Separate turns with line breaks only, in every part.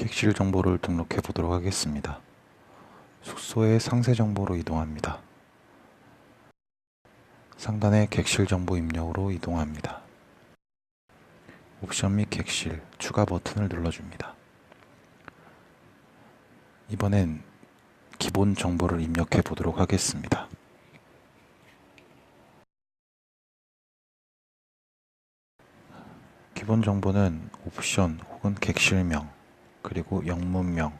객실 정보를 등록해 보도록 하겠습니다. 숙소의 상세 정보로 이동합니다. 상단의 객실 정보 입력으로 이동합니다. 옵션 및 객실 추가 버튼을 눌러줍니다. 이번엔 기본 정보를 입력해 보도록 하겠습니다. 기본 정보는 옵션 혹은 객실명 그리고 영문명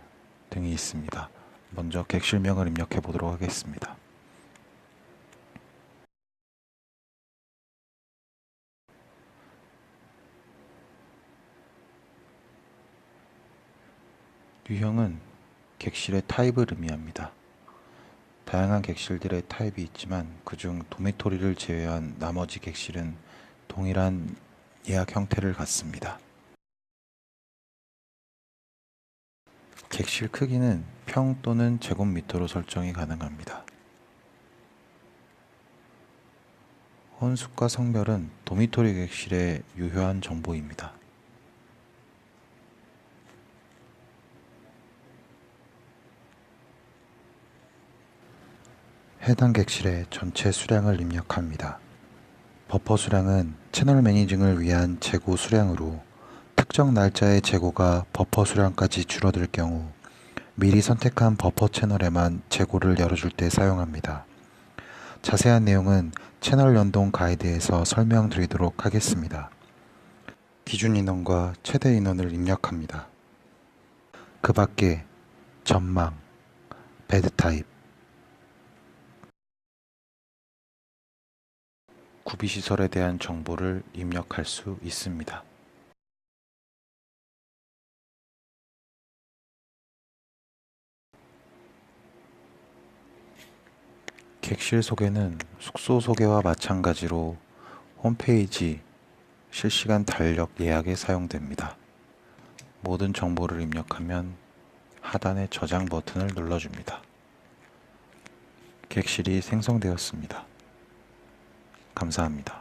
등이 있습니다. 먼저 객실명을 입력해 보도록 하겠습니다. 유형은 객실의 타입을 의미합니다. 다양한 객실들의 타입이 있지만 그중 도미토리를 제외한 나머지 객실은 동일한 예약 형태를 갖습니다. 객실 크기는 평 또는 제곱미터로 설정이 가능합니다. 혼숙과 성별은 도미토리 객실의 유효한 정보입니다. 해당 객실의 전체 수량을 입력합니다. 버퍼 수량은 채널 매니징을 위한 재고 수량으로 특정 날짜의 재고가 버퍼 수량까지 줄어들 경우 미리 선택한 버퍼 채널에만 재고를 열어줄 때 사용합니다. 자세한 내용은 채널 연동 가이드에서 설명드리도록 하겠습니다. 기준 인원과 최대 인원을 입력합니다. 그 밖에 전망, 베드 타입, 구비시설에 대한 정보를 입력할 수 있습니다. 객실 소개는 숙소 소개와 마찬가지로 홈페이지 실시간 달력 예약에 사용됩니다. 모든 정보를 입력하면 하단의 저장 버튼을 눌러줍니다. 객실이 생성되었습니다. 감사합니다.